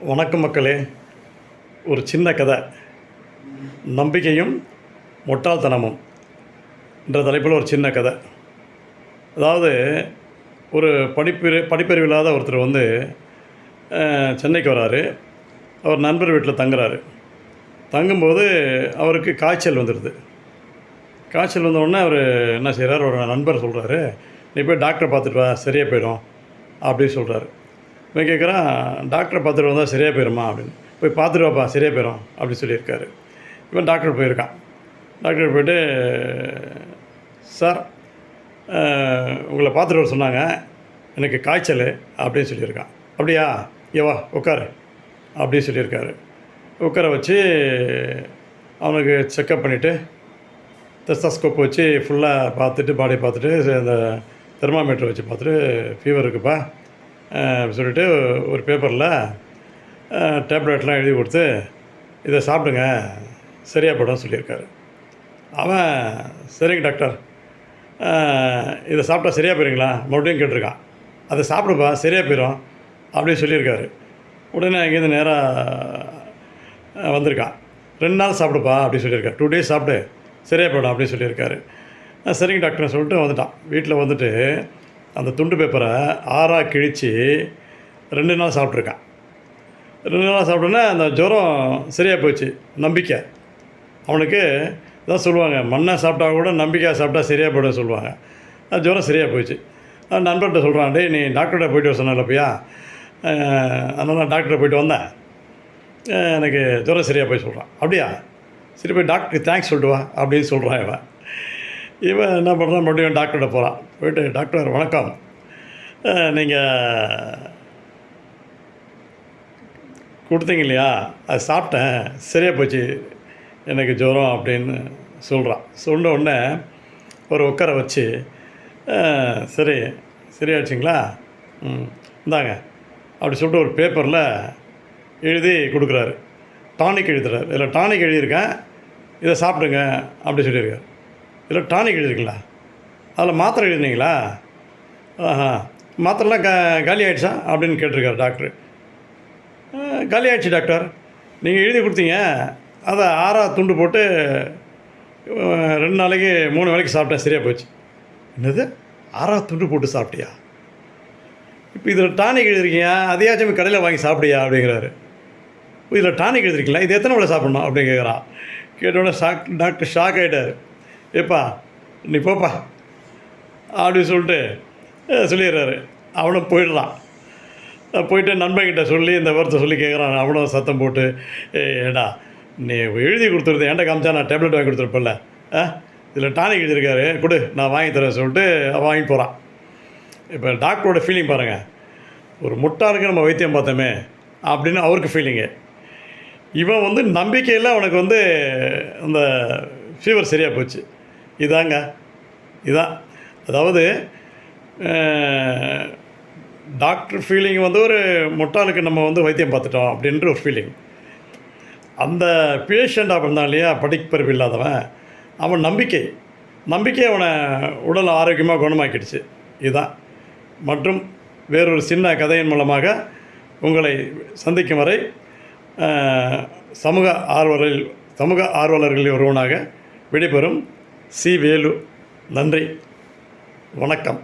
வணக்கம் மக்களே. ஒரு சின்ன கதை. நம்பிக்கையும் முட்டாள்தனமும் என்ற தலைப்பில் ஒரு சின்ன கதை. அதாவது ஒரு படிப்பு படிப்பறிவு இல்லாத ஒருத்தர் வந்து சென்னைக்கு வராரு. அவர் நண்பர் வீட்டில் தங்குறாரு. தங்கும்போது அவருக்கு காய்ச்சல் வந்துடுது. காய்ச்சல் வந்த உடனே அவர் என்ன செய்கிறார் ஒரு நண்பர் சொல்கிறாரு நீ போய் டாக்டரை பார்த்துட்டு வா சரியாக போயிடும் அப்படின்னு சொல்கிறாரு இவன் கேட்குறான் டாக்டரை பார்த்துட்டு வந்தால் சரியாக போயிடுமா அப்படின்னு. போய் பார்த்துட்டு வாப்பா சரியாக போயிடும் அப்படின்னு சொல்லியிருக்காரு. இவன் டாக்டர் போயிருக்கான். டாக்டர் போய்ட்டு சார் உங்களை பார்த்துட்டு வர சொன்னாங்க. எனக்கு காய்ச்சல் அப்படின்னு சொல்லியிருக்கான். அப்படியா? ஏவா உட்காரு அப்படின்னு சொல்லியிருக்காரு. உட்கார வச்சு அவனுக்கு செக்கப் பண்ணிவிட்டு தெஸ்டாஸ்கோப் வச்சு ஃபுல்லாக பார்த்துட்டு பாடி பார்த்துட்டு அந்த தெர்மாமீட்டர் வச்சு பார்த்துட்டு ஃபீவர் இருக்குப்பா. சொல்லிட்டு ஒரு பேப்பரில் டேப்லெட்லாம் எழுதி கொடுத்து இதை சாப்பிடுங்க சரியாக போடும் சொல்லியிருக்காரு. அவன் சரிங்க டாக்டர் இதை சாப்பிட்டா சரியாக போயிருங்களா? மறுபடியும் கேட்டிருக்கான். அதை சாப்பிடுப்பா சரியாக போயிடும் அப்படின்னு சொல்லியிருக்காரு. உடனே அங்கேருந்து நேராக வந்திருக்கான். ரெண்டு நாள் சாப்பிடுப்பா அப்படின்னு சொல்லியிருக்காரு. டூ டேஸ் சாப்பிடு சரியாக போயிடும் அப்படின்னு சொல்லியிருக்காரு. சரிங்க டாக்டர் சொல்லிட்டு வந்துட்டான். வீட்டில் வந்துட்டு அந்த துண்டு பேப்பரை ஆறாக கிழித்து ரெண்டு நாள் சாப்பிட்ருக்கான். ரெண்டு நாள் சாப்பிட்டோன்னே அந்த ஜுரம் சரியாக போச்சு நம்பிக்கை. அவனுக்கு இதான் சொல்லுவாங்க மண்ணை சாப்பிட்டா கூட நம்பிக்கையாக சாப்பிட்டா சரியாக போய்டும் சொல்லுவாங்க. அது ஜுரம் சரியாக போச்சு. நண்பர்கிட்ட சொல்கிறான் டேய் நீ டாக்டர்கிட்ட போயிட்டு வர சொன்னப்பையா அதனால் நான் டாக்டரை போயிட்டு வந்தேன். எனக்கு ஜுரம் சரியாக போய் சொல்கிறான் அப்படியா? சரி போய் டாக்டருக்கு தேங்க்ஸ் சொல்லிட்டு வா அப்படின்னு சொல்கிறான் இவன். இவன் என்ன பண்ணுறான்? மறுபடியும் டாக்டர்கிட்ட போகிறான் போயிட்டு டாக்டர் வணக்கம். நீங்கள் கொடுத்தீங்க இல்லையா? அது சாப்பிட்டேன். சரியாக போச்சு. எனக்கு ஜுரம் அப்படின்னு சொல்கிறான் சொன்ன உடனே ஒரு உட்கார வச்சு சரி சரியாச்சுங்களா? ம் இந்தாங்க. அப்படி சொல்லிட்டு ஒரு பேப்பரில் எழுதி கொடுக்குறாரு. டானிக் எழுதுறாரு. இதில் டானிக் எழுதியிருக்கேன். இதை சாப்பிடுங்க அப்படி சொல்லியிருக்காரு. இல்லை டானிக் எழுதிருக்கீங்களா? அதில் மாத்திரை எழுதுனீங்களா? ஆஹா மாத்திரைலாம் க காலி ஆகிடுச்சா அப்படின்னு கேட்டிருக்காரு டாக்டர் காலி ஆகிடுச்சு டாக்டர் நீங்கள் எழுதி கொடுத்தீங்க. அதை ஆறாக துண்டு போட்டு ரெண்டு நாளைக்கு மூணு வேளைக்கு சாப்பிட்டேன். சரியாக போச்சு. என்னது? ஆறாக துண்டு போட்டு சாப்பிட்டியா? இப்போ இதில் டானிக் எழுதுறீங்க அதையாச்சும் கடையில் வாங்கி சாப்பிடியா அப்படிங்கிறாரு. இதில் டானிக் எழுதிருக்கீங்களா? இது எத்தனை வேலை சாப்பிட்ணும்? அப்படின்னு கேட்குறான் கேட்டோடனே ஷாக் டாக்டர் ஷாக் ஆகிட்டார் ஏப்பா நீ போப்பா. அப்படின்னு சொல்லிட்டு சொல்லிடுறாரு. அவனும் போயிடுறான் போயிட்டு நண்பன்கிட்ட சொல்லி இந்த வார்த்தை சொல்லி கேட்குறான் அவனும் சத்தம் போட்டு ஏடா நீ எழுதி கொடுத்துருது ஏன்டா காமிச்சா நான் டேப்லெட் வாங்கி கொடுத்துருப்பேன்ல? ஆ? இதில் டானிக் எழுதியிருக்காரு. கொடு நான் வாங்கி தரேன் சொல்லிட்டு அவன் வாங்கி போகிறான் இப்போ டாக்டரோட ஃபீலிங் பாருங்கள் ஒரு முட்டாருக்கு நம்ம வைத்தியம் பார்த்தோமே அப்படின்னு அவருக்கு ஃபீலிங்கு இவன் வந்து நம்பிக்கையில் அவனுக்கு வந்து அந்த ஃபீவர் சரியாக போச்சு. இதாங்க. இதான் அதாவது டாக்டர் ஃபீலிங் வந்து ஒரு முட்டாளுக்கு நம்ம வந்து வைத்தியம் பார்த்துட்டோம் அப்படின்ற ஒரு ஃபீலிங். அந்த பேஷண்ட் அப்படின்னா இல்லையா படிப்பறிவு இல்லாதவன் அவன் நம்பிக்கை. நம்பிக்கை அவனை உடல் ஆரோக்கியமாக குணமாக்கிடுச்சு. இதுதான் மற்றும் வேறொரு சின்ன கதையின் மூலமாக உங்களை சந்திக்கும் வரை சமூக ஆர்வலர்கள் சமூக ஆர்வலர்களில் ஒருவனாக விடைபெறும் சி வேலு நன்றி வணக்கம்.